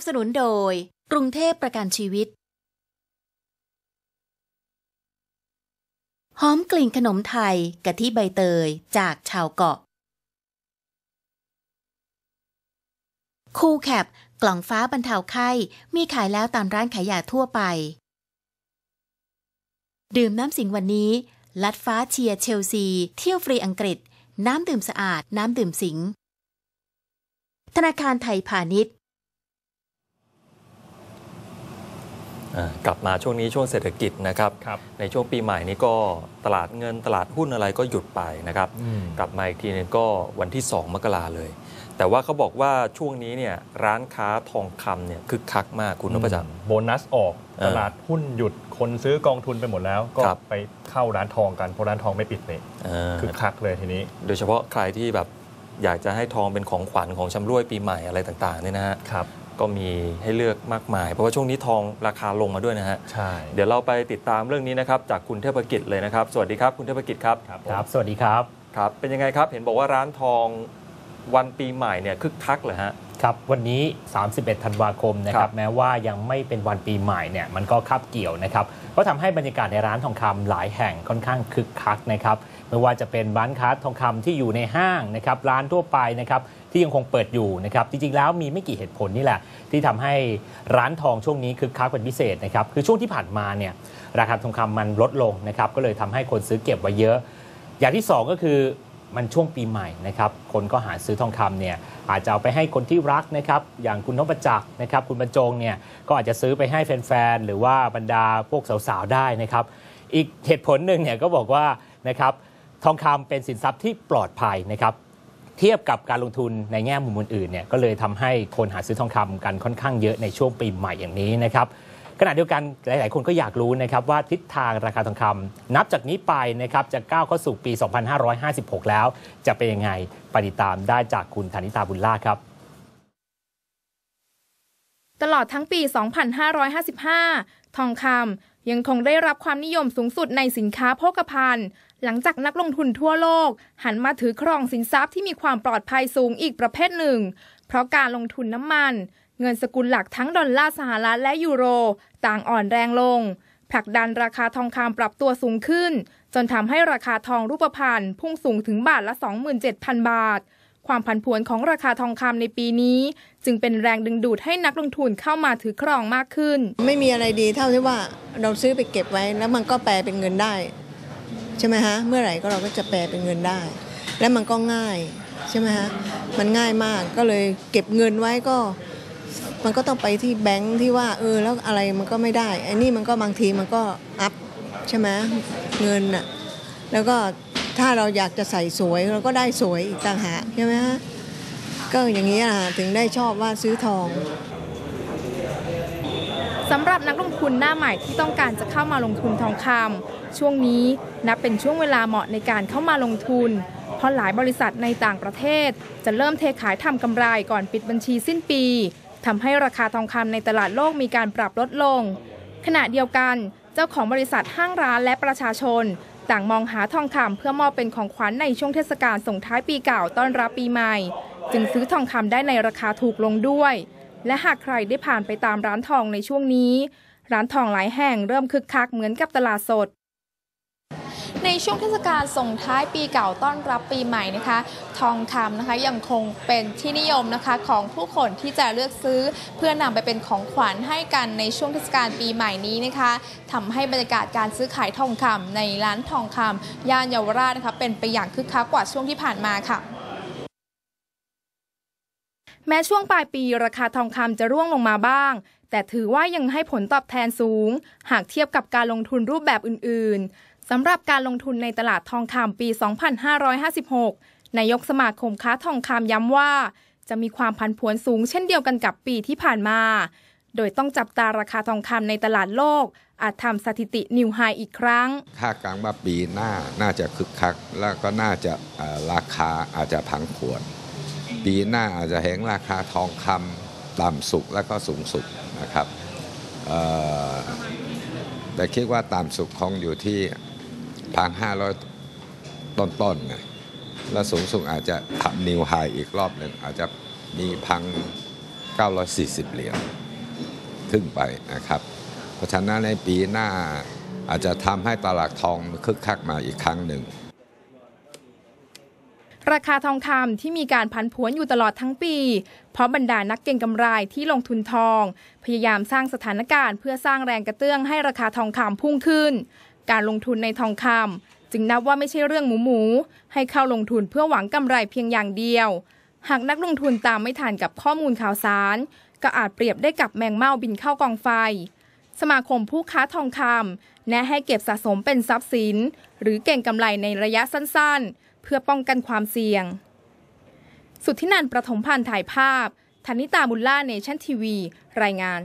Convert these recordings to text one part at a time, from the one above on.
ับสนุนโดย กรุงเทพประกันชีวิต หอมกลิ่นขนมไทยกะทิใบเตยจากชาวเกาะ คูแคปกล่องฟ้าบรรเทาไข้ มีขายแล้วตามร้านขายยาทั่วไป ดื่มน้ำสิงวันนี้ ลัดฟ้าเชียร์เชลซี เที่ยวฟรีอังกฤษ น้ำดื่มสะอาด น้ำดื่มสิงธนาคารไทยพาณิชย์ อ่า กลับมาช่วงนี้ช่วงเศรษฐกิจนะครับครับในช่วงปีใหม่นี้ก็ตลาดเงินตลาดหุ้นอะไรก็หยุดไปนะครับอืมกลับมาอีกทีนึงก็วันที่ 2 มกราเลย แต่ว่าเขาบอกว่าช่วงนี้เนี่ยร้านค้าทองคำเนี่ยคึกคักมากคุณนพจักรโบนัสออกเออตลาดหุ้นหยุดคนซื้อกองทุนไปหมดแล้ว ก็ครับไปเข้าร้านทองกันเพราะร้านทองไม่ปิดเลยอ่าคือคักเลยทีนี้ โดยเฉพาะใครที่แบบอยากจะให้ทองเป็นของขวัญของชำร่วยปีใหม่อะไรต่างๆเนี่ยนะฮะครับ ก็มีให้เลือกมากมาย เพราะว่าช่วงนี้ทองราคาลงมาด้วยนะฮะใช่เดี๋ยวเราไปติดตามเรื่องนี้นะครับจากคุณเทพกิจเลยนะครับ สวัสดีครับคุณเทพกิจครับครับครับสวัสดีครับครับ เป็นยังไงครับเห็นบอกว่าร้านทอง วันปีใหม่เนี่ยคึกคักเลยฮะครับวันนี้ 31 ธันวาคมนะคครัรับบแม้ว่ายังไม่เป็นวันปีใหม่เนี่ยมันก็คาบเกี่ยวนะครับก็ทำให้บรรยากาศในร้านทองคำหลายแห่งค่อนข้างคึกคักนะครับไม่ว่าจะเป็นร้านค้าทองคำที่อยู่ในห้างนะครับร้านทั่วไปนะครับที่ยังคงเปิดอยู่นะครับจริงๆแล้วมีไม่กี่เหตุผลนี่แหละ ที่ทำให้ร้านทองช่วงนี้คึกคักเป็นพิเศษนะครับคือช่วงที่ผ่านมาเนี่ยราคาทองคำมันลดลงนะครับก็เลยทำให้คนซื้อเก็บไว้เยอะ อย่างที่สองก็คือ มันช่วงปีใหม่นะครับคนก็หาซื้อทองคำเนี่ยอาจจะเอาไปให้คนที่รักนะครับอย่างคุณนพจักรนะครับคุณบรรจงเนี่ยก็อาจจะซื้อไปให้แฟนๆหรือว่าบรรดาพวกสาวๆได้นะครับอีกเหตุผลหนึ่งเนี่ยก็บอกว่านะครับทองคำเป็นสินทรัพย์ที่ปลอดภัยนะครับเทียบกับการลงทุนในแง่มุมอื่นๆเนี่ยก็เลยทำให้คนหาซื้อทองคำกันค่อนข้างเยอะในช่วงปีใหม่อย่างนี้นะครับ ขณะเดียวกันหลาย ๆ คนก็อยากรู้นะครับว่าทิศทางราคาทองคำนับจากนี้ไปนะครับจะก้าวเข้าสู่ปี 2556 แล้ว จะเป็นยังไงไปติดตามได้จากคุณธนิตาบุญล่าครับตลอดทั้งปี 2555 ทองคำยังคงได้รับความนิยมสูงสุดในสินค้าโภคภัณฑ์ หลังจากนักลงทุนทั่วโลก หันมาถือครองสินทรัพย์ที่มีความปลอดภัยสูงอีกประเภทหนึ่ง เพราะการลงทุนน้ำมัน เงินสกุลหลักทั้งดอลลาร์สหรัฐและยูโร ต่างอ่อนแรงลง ผลักดันราคาทองคำปรับตัวสูงขึ้น จนทำให้ราคาทองรูปพรรณพุ่งสูงถึงบาทละ 27,000 บาท ความผันผวนของราคาทองคำในปีนี้ จึงเป็นแรงดึงดูดให้นักลงทุนเข้ามาถือครองมากขึ้น ไม่มีอะไรดีเท่าที่ว่าเราซื้อไปเก็บไว้แล้วมันก็แปลเป็นเงินได้ ใช่ไหมฮะเมื่อไหร่ก็เราก็จะแปลเป็นเงินได้ แล้วมันก็ง่ายใช่ไหมฮะมันง่ายมากก็เลยเก็บเงินไว้ก็ มันก็ต้องไปที่แบงค์ที่ว่าเออแล้วอะไรมันก็ไม่ได้ไอ้นี่มันก็บางทีมันก็อัพใช่ไหมเงินน่ะแล้วก็ถ้าเราอยากจะใส่สวยเราก็ได้สวยอีกต่างหากใช่ไหมฮะก็อย่างนี้อะถึงได้ชอบว่าซื้อทองสำหรับนักลงทุนหน้าใหม่ที่ต้องการจะเข้ามาลงทุนทองคำช่วงนี้นับเป็นช่วงเวลาเหมาะในการเข้ามาลงทุน เพราะหลายบริษัทในต่างประเทศ จะเริ่มเทขายทำกำไรก่อนปิดบัญชีสิ้นปี ทำให้ราคาทองคำในตลาดโลกมีการปรับลดลง ขณะเดียวกันเจ้าของบริษัทห้างร้านและประชาชน ต่างมองหาทองคำเพื่อมอบเป็นของขวัญในช่วงเทศกาลส่งท้ายปีเก่าต้อนรับปีใหม่ จึงซื้อทองคำได้ในราคาถูกลงด้วย และหากใครได้ผ่านไปตามร้านทองในช่วงนี้ ร้านทองหลายแห่งเริ่มคึกคักเหมือนกับตลาดสด ในช่วงเทศกาลส่งท้ายปีเก่าต้อนรับปีใหม่นะคะ ทองคำนะคะยังคงเป็นที่นิยมนะคะของผู้คนที่จะเลือกซื้อ เพื่อนำไปเป็นของขวัญให้กันในช่วงเทศกาลปีใหม่นี้นะคะทำให้บรรยากาศการซื้อขายทองคำในร้านทองคำย่านเยาวราชนะคะเป็นไปอย่างคึกคักกว่าช่วงที่ผ่านมาค่ะแม้ช่วงปลายปีราคาทองคำจะร่วงลงมาบ้าง แต่ถือว่ายังให้ผลตอบแทนสูง หากเทียบกับการลงทุนรูปแบบอื่น ๆ สำหรับการลงทุนในตลาดทองคำปี 2556 นายกสมาคมค้าทองคำย้ำว่า จะมีความผันผวนสูงเช่นเดียวกันกับปีที่ผ่านมา โดยต้องจับตาราคาทองคำในตลาดโลก อาจทำสถิตินิวไฮอีกครั้ง คาดการณ์ว่าปีหน้าน่าจะคึกคัก แล้วก็น่าจะราคาอาจจะผังผวน ปีหน้าอาจจะเห็นราคาทองคำต่ำสุดแล้วก็สูงสุดนะครับแต่คิดว่าต่ำสุดคงอยู่ที่ พันห้าร้อยต้นๆนะแล้วสูงสุดอาจจะทำนิวไฮอีกรอบหนึ่งอาจจะมีพัง 940 เหรียญขึ้นไปนะครับ เพราะฉะนั้นในปีหน้าอาจจะทำให้ตลาดทองคึกคักมาอีกครั้งหนึ่งราคาทองคำที่มีการพันผวนอยู่ตลอดทั้งปี เพราะบรรดานักเก็งกำไรที่ลงทุนทอง พยายามสร้างสถานการณ์เพื่อสร้างแรงกระเตื้องให้ราคาทองคำพุ่งขึ้น การลงทุนในทองคำจึงนับว่าไม่ใช่เรื่องหมูหมูๆให้เข้าลงทุนเพื่อหวังกำไรเพียงอย่างเดียว หากนักลงทุนตามไม่ทันกับข้อมูลข่าวสาร ก็อาจเปรียบได้กับแมงเม่าบินเข้ากองไฟ สมาคมผู้ค้าทองคำแนะให้เก็บสะสมเป็นทรัพย์สิน หรือเก่งกำไรในระยะสั้นๆ เพื่อป้องกันความเสี่ยง สุดที่นันประถมพันธ์ถ่ายภาพธนิตาบุลล่าเนชั่นทีวี รายงาน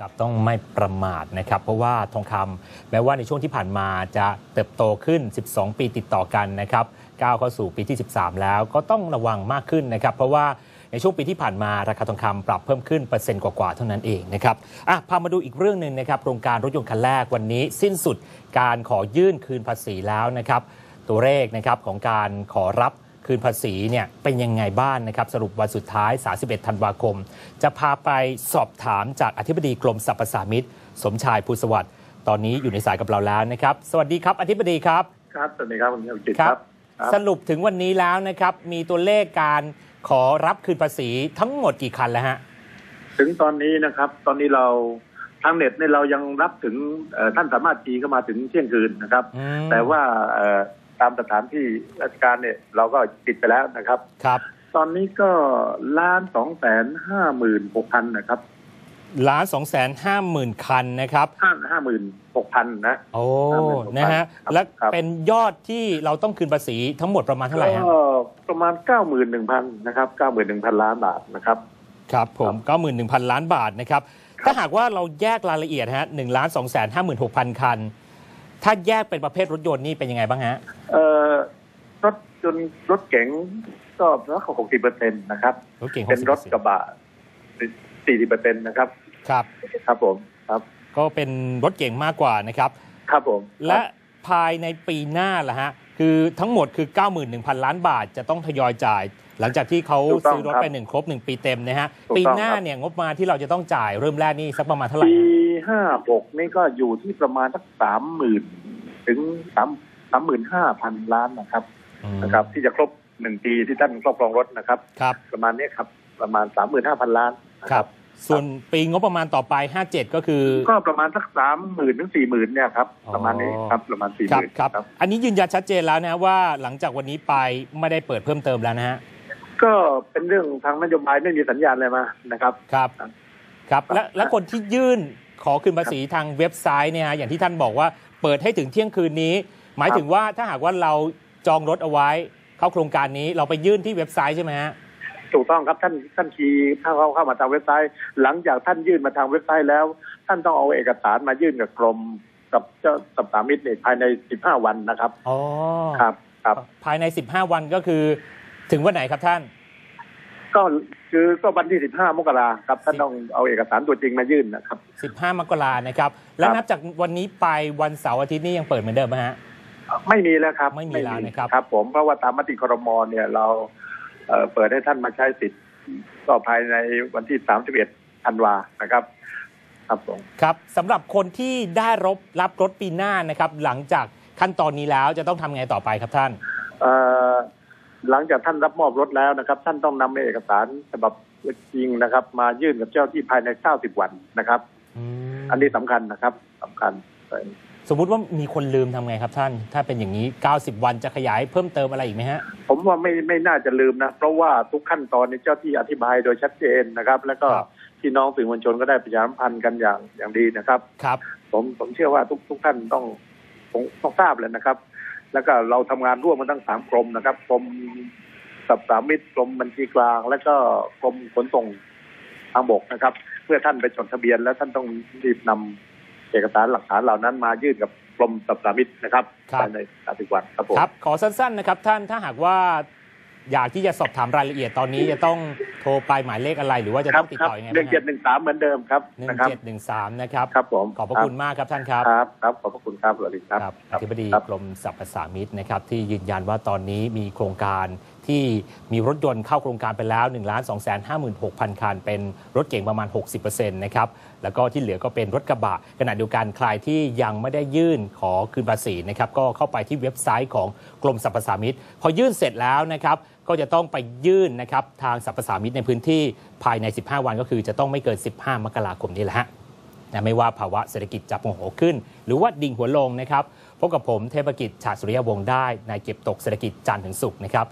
ครับต้องไม่ประมาทนะครับ เพราะว่าทองคำแม้ว่าในช่วงที่ผ่านมาจะเติบโตขึ้น 12 ปีติดต่อกันนะครับก้าวเข้าสู่ปีที่ 13 แล้วก็ต้องระวังมากขึ้นนะครับ เพราะว่าในช่วงปีที่ผ่านมาราคาทองคำปรับเพิ่มขึ้นเปอร์เซ็นต์กว่าๆเท่านั้นเองนะครับอะพามาดูอีกเรื่องหนึ่งนะครับ โครงการรถยนต์คันแรกวันนี้สิ้นสุดการขอยื่นคืนภาษีแล้วนะครับ ตัวเลขนะครับของการขอรับ คืนภาษีเนี่ยเป็นยังไงบ้างนะครับ สรุปวันสุดท้าย 31 ธันวาคม จะพาไปสอบถามจากอธิบดีกรมสรรพสามิตสมชายภูสวัสดิ์ตอนนี้อยู่ในสายกับเราแล้วนะครับ สวัสดีครับ อธิบดีครับ ครับสวัสดีครับคุณจิตครับครับ สรุปถึงวันนี้แล้วนะครับ มีตัวเลขการขอรับคืนภาษีทั้งหมดกี่คันแล้วฮะถึงตอนนี้นะครับ ตอนนี้เราทางเน็ตเนี่ยเรายังรับถึงเอ่อท่านสามารถทีเข้ามาถึงเที่ยงคืนนะครับอืมแต่ว่าเอ่อ ตามสถานที่ราชการเนี่ยเราก็ปิดไปแล้วนะครับ ครับ ตอนนี้ก็ล้านสองแสนห้าหมื่นหกพันนะครับล้านสองแสนห้าหมื่นคันนะครับห้าห้าหมื่นหกพันนะโอ้56,000นะฮะครับและครับเป็นยอดที่เราต้องคืนภาษีทั้งหมดประมาณเท่าไหร่ฮะก็ประมาณเก้าหมื่นหนึ่งพันนะครับเก้าหมื่นหนึ่งพันล้านบาทนะครับครับผม91,000ล้านบาทนะครับถ้าหากว่าเราแยกรายละเอียดฮะ1ล้าน2 5 6 0 0 0คัน ถ้าแยกเป็นประเภทรถยนต์นี่เป็นยังไงบ้างฮะเอ่อรถจนต์รถเก๋งก็สักหกสิบเปอร์เซ็นต์นะครับ รถเก่งเป็นรถกระบะสี่สิบเปอร์เซ็นต์นะครับ ครับ ครับผมครับ ก็เป็นรถเก่งมากกว่านะครับ ครับผม และภายในปีหน้าล่ะฮะ คือทั้งหมดคือ 91,000 ล้านบาทจะต้องทยอยจ่าย หลังจากที่เขาซื้อรถไปหนึ่งครบหนึ่งปีเต็มนะฮะ ปีหน้าเนี่ยงบประมาณที่เราจะต้องจ่ายเริ่มแรกนี่สักประมาณเท่าไหร่ปีฮะ ห้าหกนี่ก็อยู่ที่ประมาณสักสามหมื่นถึงสามสามหมื่นห้าพันล้านนะครับอืมนะครับ ที่จะครบหนึ่งปีที่ท่านครอบครองรถนะครับ ครับ ประมาณนี้ครับประมาณสามหมื่นห้าพันล้านนะคครัรับบส่วนปีงบประมาณต่อไป57ก็คือ ก็ประมาณสักสามหมื่นถึงสี่หมื่นเนี่ยครับอ๋อประมาณนี้ครับประมาณสี่หครับมื่นครับ อันนี้ยืนยันชัดเจนแล้วนะว่าหลังจากวันนี้ไปไม่ได้เปิดเพิ่มเติมแล้วนะฮะก็เป็นเรื่องทางนโยบายไม่มีสัญญาณอะไรมานะครับ ครับ ครับครับและและคนที่ยื่น ขอคืนภาษีทางเว็บไซต์เนี่ยฮะอย่างที่ท่านบอกว่าเปิดให้ถึงเที่ยงคืนนี้ หมายถึงว่าถ้าหากว่าเราจองรถเอาไว้ เข้าโครงการนี้เราไปยื่นที่เว็บไซต์ใช่ไหมฮะถูกต้องครับท่านท่านคีย์เข้าเข้าเข้ามาทางเว็บไซต์ หลังจากท่านยื่นมาทางเว็บไซต์แล้ว ท่านต้องเอาเอกสารมายื่นกับกรมกับเจ้าสัมสามิตเนี่ยภายใน15วันนะครับอ๋อครับครับ ภายใน15วันก็คือถึงวันไหนครับท่าน ก็คือก็วันที่ 15 มกราครับท่านต้องเอาเอกสารตัวจริงมายื่นนะครับ 15 มกรานะครับ และนับจากวันนี้ไปวันเสาร์อาทิตย์นี้ยังเปิดเหมือนเดิมไหมฮะ ไม่มีแล้วครับ ไม่มีแล้วนะครับครับ ผมเพราะว่าตามมติครมเนี่ยเราเอ่อเปิดให้ท่านมาใช้สิทธิ์ก็ภายในวันที่ 31ธันวานะครับครับผมครับสำหรับคนที่ได้รับรับรถปีหน้านะครับ หลังจากขั้นตอนนี้แล้วจะต้องทำไงต่อไปครับท่านเอ่อ หลังจากท่านรับมอบรถแล้วนะครับ ท่านต้องนำเอกสารฉบับจริงนะครับ มายื่นกับเจ้าที่ภายใน90วันนะครับ อันนี้สำคัญนะครับสำคัญสมมุติว่ามีคนลืมทำไงครับท่าน ถ้าเป็นอย่างนี้ 90 วันจะขยายเพิ่มเติมอะไรอีกไหมฮะ ผมว่าไม่ไม่น่าจะลืมนะ เพราะว่าทุกขั้นตอนในเจ้าที่อธิบายโดยชัดเจนนะครับ แล้วก็ครับพี่น้องสื่อมวลชนก็ได้ประชาสัมพันธ์กันอย่างอย่างดีนะครับ ครับ ผมผมเชื่อว่าทุกทุกท่านต้องต้องต้องทราบเลยนะครับ แล้วก็เราทำงานร่วมกันทั้งสามกรมนะครับกรมสับสามิตกรมบัญชีกลาง และก็กรมขนส่งทางบกนะครับ เพื่อท่านไปจดทะเบียน แล้วท่านต้องรีบนำเอกสารหลักฐานเหล่านั้นมายื่นกับกรมสับสามิตนะครับครับภายใน30วันครับผมครับขอสั้นๆนะครับท่านถ้าหากว่า อยากที่จะสอบถามรายละเอียดตอนนี้จะต้องโทรไปหมายเลขอะไร หรือว่าจะครัต้องติดครับต่อยังไงหนึ่บ้างงเจ็ดหนึ่งสามเหมือนเดิมครับหนึ่งนะครับเจ็ดหนึ่งสามนะครับครับผมขอบพระคุณมากครับท่านครับครับครับขอบพระคุณครับสวัสดีครับครับอธิบดีครับกรมสรรพสามิตนะครับที่ยืนยันว่าตอนนี้มีโครงการ ที่มีรถยนต์เข้าโครงการไปแล้ว1 2 5 6 0 0 0 คัน เป็นรถเก๋งประมาณ 60%นะครับแล้วก็ที่เหลือก็เป็นรถกระบะขณะเดียวกันใครที่ยังไม่ได้ยื่นขอคืนภาษีนะครับก็เข้าไปที่เว็บไซต์ของกรมสรรพสามิตพอยื่นเสร็จแล้วนะครับก็จะต้องไปยื่นนะครับทางสรรพสามิตในพื้นที่ภายใน 15 วันก็คือจะต้องไม่เกิน 15 มกราคมนี้แหละฮะนะไม่ว่าภาวะเศรษฐกิจจะโงโหขึ้น หรือว่าดิ่งหัวลงนะครับพบกับผมเทพกิจฉาสุริยวงศ์ได้ในเก็บตกเศรษฐกิจจันทร์ถึงศุกร์นะครับ